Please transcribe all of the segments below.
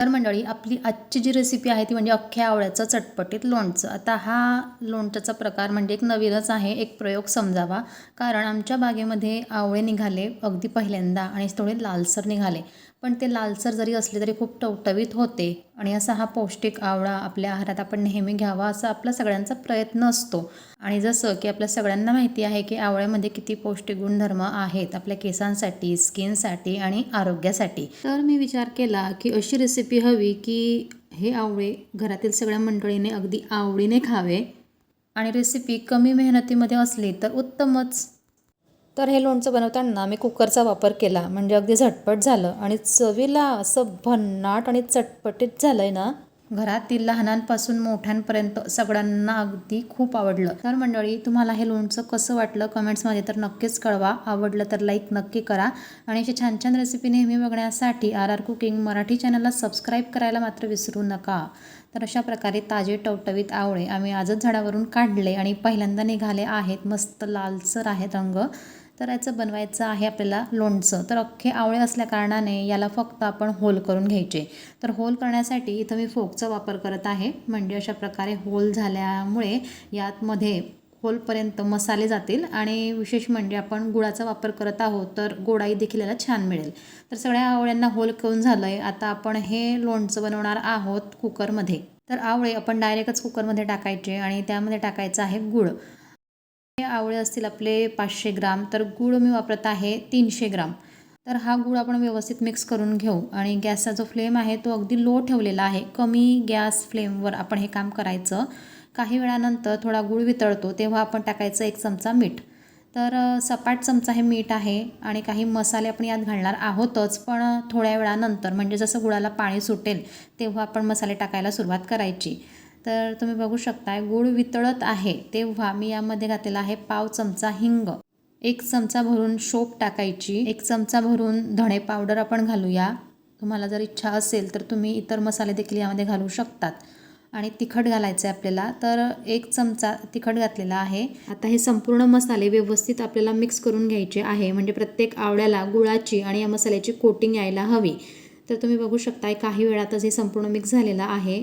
तर मंडळी आपली आजची जी रेसिपी आहे ती म्हणजे अख्ख्या आवळ्याचं चटपटीत लोणचं. आता हा लोणच्याचा प्रकार म्हणजे एक नवीनच आहे एक प्रयोग समजावा. कारण आमच्या बागेमध्ये आवळे निघाले अगदी पहिल्यांदा आणि थोडे लालसर निघाले. पण ते लालसर जरी असले तरी खूप टवटवीत होते. आणि असा हा पौष्टिक आवळा आपल्या आहारात आपण नेहमी घ्यावा असा आपला सगळ्यांचा प्रयत्न असतो. आणि जसं की आपल्या सगळ्यांना माहिती आहे की आवळ्यामध्ये किती पौष्टिक गुणधर्म आहेत आपल्या केसांसाठी स्किनसाठी आणि आरोग्यासाठी. तर मी विचार केला की अशी रेसिपी हवी की हे आवळे घरातील सगळ्या मंडळीने अगदी आवडीने खावे? आणि रेसिपी कमी मेहनतीमध्ये असली तर उत्तमच. तर हे लोणचं बनवताना मी कुकरचा वापर केला. म्हणजे अगदी झटपट झालं. आणि चवीला असं भन्नाट आणि चटपटीत झालं आहे ना घरातील लहानांपासून मोठ्यांपर्यंत सगळ्यांना अगदी खूप आवडलं. तर मंडळी तुम्हाला हे लोणचं कसं वाटलं कमेंट्समध्ये तर नक्कीच कळवा. आवडलं तर लाईक नक्की करा. आणि अशी छान छान रेसिपी नेहमी बघण्यासाठी आर आर कुकिंग मराठी चॅनलला सबस्क्राईब करायला मात्र विसरू नका. तर अशा प्रकारे ताजे टवटवीत आवळे आम्ही आजच झाडावरून काढले आणि पहिल्यांदा निघाले आहेत. मस्त लालसर आहेत रंग. तर याचं बनवायचं आहे आपल्याला लोणचं. तर अख्खे आवळे असल्या कारणाने याला फक्त आपण होल करून घ्यायचे. तर होल करण्यासाठी इथं मी फोकचा वापर करत आहे. म्हणजे अशा प्रकारे होल झाल्यामुळे यातमध्ये होलपर्यंत मसाले जातील आणि विशेष म्हणजे आपण गुळाचा वापर करत आहोत तर गोडाई देखील याला छान मिळेल. तर सगळ्या आवळ्यांना होल करून झालं आहे आता आपण हे लोणचं बनवणार आहोत कुकरमध्ये. तर आवळे आपण डायरेक्टच कुकरमध्ये टाकायचे आणि त्यामध्ये टाकायचं आहे गुळ. आवळे असतील आपले पाचशे ग्राम तर गूळ मी वापरत आहे तीनशे ग्राम. तर हा गूळ आपण व्यवस्थित मिक्स करून घेऊ. आणि गॅसचा जो फ्लेम आहे तो अगदी लो ठेवलेला आहे. कमी गॅस फ्लेमवर आपण हे काम करायचं. काही वेळानंतर थोडा गूळ वितळतो तेव्हा आपण टाकायचं एक चमचा मीठ. तर सपाट चमचा हे मीठ आहे आणि काही मसाले आपण यात घालणार आहोतच पण थोड्या वेळानंतर म्हणजे जसं गुळाला पाणी सुटेल तेव्हा आपण मसाले टाकायला सुरुवात करायची. तर तुम्ही बघू शकताय गूळ वितळत आहे. तेव्हा मी यामध्ये घातलेला आहे पाव चमचा हिंग. एक चमचा भरून शोप टाकायची. एक चमचा भरून धणे पावडर आपण घालूया. तुम्हाला जर इच्छा असेल तर तुम्ही इतर मसाले देखील यामध्ये घालू शकतात. आणि तिखट घालायचं आहे आपल्याला तर एक चमचा तिखट घातलेला आहे. आता हे संपूर्ण मसाले व्यवस्थित आपल्याला मिक्स करून घ्यायचे आहे. म्हणजे प्रत्येक आवळ्याला गुळाची आणि या मसाल्याची कोटिंग यायला हवी. तर तुम्ही बघू शकताय काही वेळातच हे संपूर्ण मिक्स झालेलं आहे.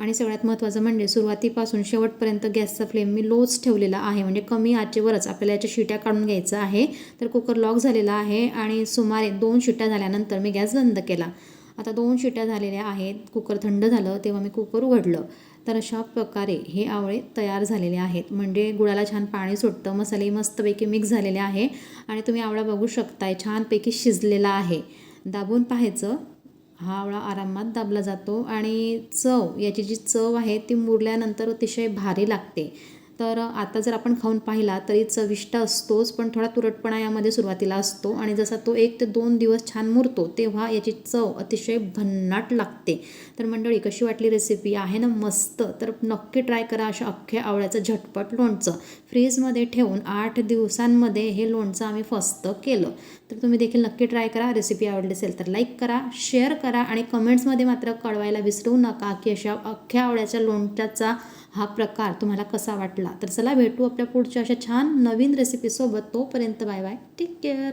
आणि सगळ्यात महत्त्वाचं म्हणजे सुरुवातीपासून शेवटपर्यंत गॅसचा फ्लेम मी लोच ठेवलेला आहे. म्हणजे कमी आचेवरच आपल्याला याच्या शिट्या काढून घ्यायचं आहे. तर कुकर लॉक झालेला आहे आणि सुमारे दोन शिट्या झाल्यानंतर मी गॅस बंद केला. आता दोन शिट्या झालेल्या आहेत. कुकर थंड झालं तेव्हा मी कुकर उघडलं. तर अशा प्रकारे हे आवळे तयार झालेले आहेत. म्हणजे गुळाला छान पाणी सुटतं मसाले मस्तपैकी मिक्स झालेले आहे. आणि तुम्ही आवळा बघू शकताय छानपैकी शिजलेला आहे. दाबून पाहायचं. हा आवळा आरामात दाबला जातो आणि चव याची जी चव आहे ती मुरल्यानंतर अतिशय भारी लागते. तर आता जर आपण खाऊन पाहिला तरी चविष्ट असतोच पण थोडा तुरटपणा यामध्ये सुरुवातीला असतो. आणि जसा तो एक ते दोन दिवस छान मुरतो तेव्हा याची चव अतिशय भन्नाट लागते. तर मंडळी कशी वाटली रेसिपी आहे ना मस्त. तर नक्की ट्राय करा अशा अख्ख्या आवळ्याचं झटपट लोणचं. फ्रीजमध्ये ठेवून आठ दिवसांमध्ये हे लोणचं आम्ही फस्त केलं. तर तुम्ही देखील नक्की ट्राय करा. रेसिपी आवडली असेल तर लाईक करा शेअर करा आणि कमेंट्समध्ये मात्र कळवायला विसरू नका की अशा अख्ख्या आवळ्याच्या लोणच्याचा हा प्रकार तुम्हाला कसा वाटला. तर चला भेटू आपल्या पुढच्या अशा छान नवीन रेसिपीसोबत तोपर्यंत बाय बाय. Take care